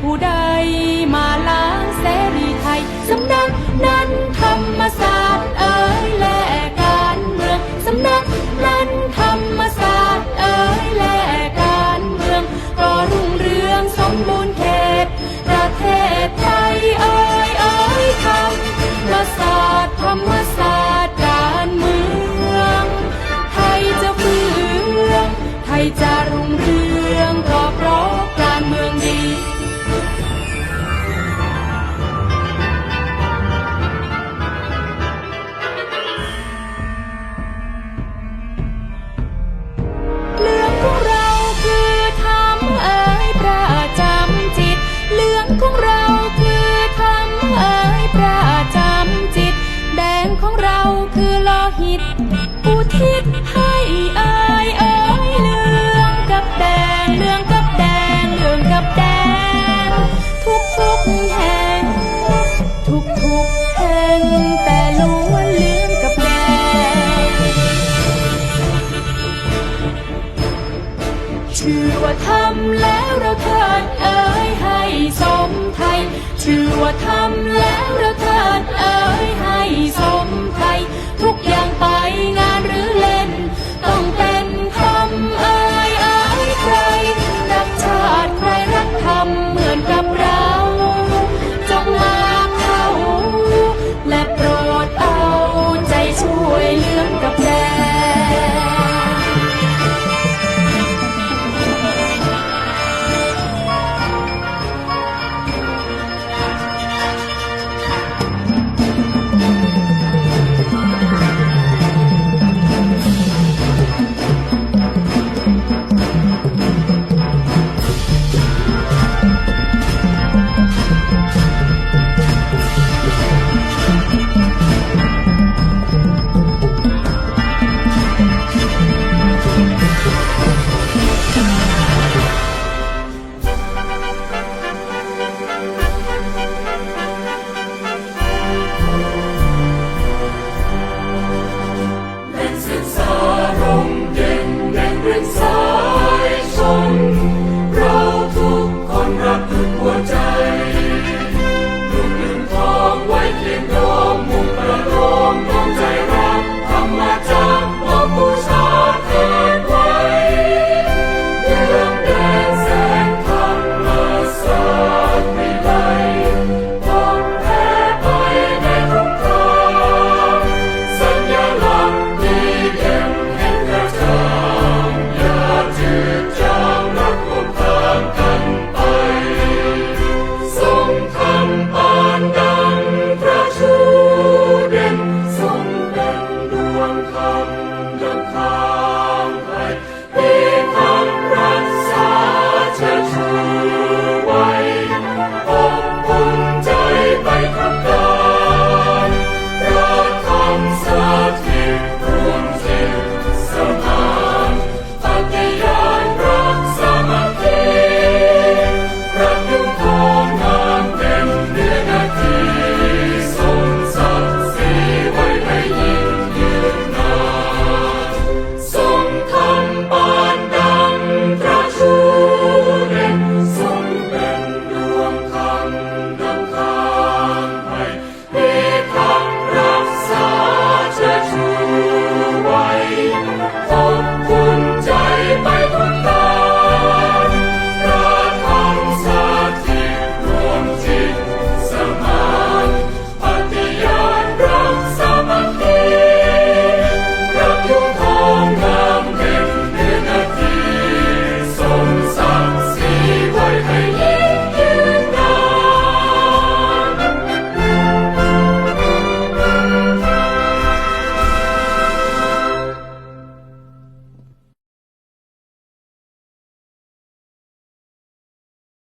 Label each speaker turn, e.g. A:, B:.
A: ผู้ใดมาล้างเสรีไทยสำนักนั้น ให้อ้อยเรื่องกับแดงเรื่องกับแดงเรื่องกับแดงทุกทุกแห่งทุกทุกแห่งแต่ล้วเรื่องกับแดงชื่อว่าทำแล้วเราเถิดเอ้ยให้สมไทยชื่อว่าทำแล้วเราเถิดเอ้ยให้สมไทยทุกอย่างไปงาน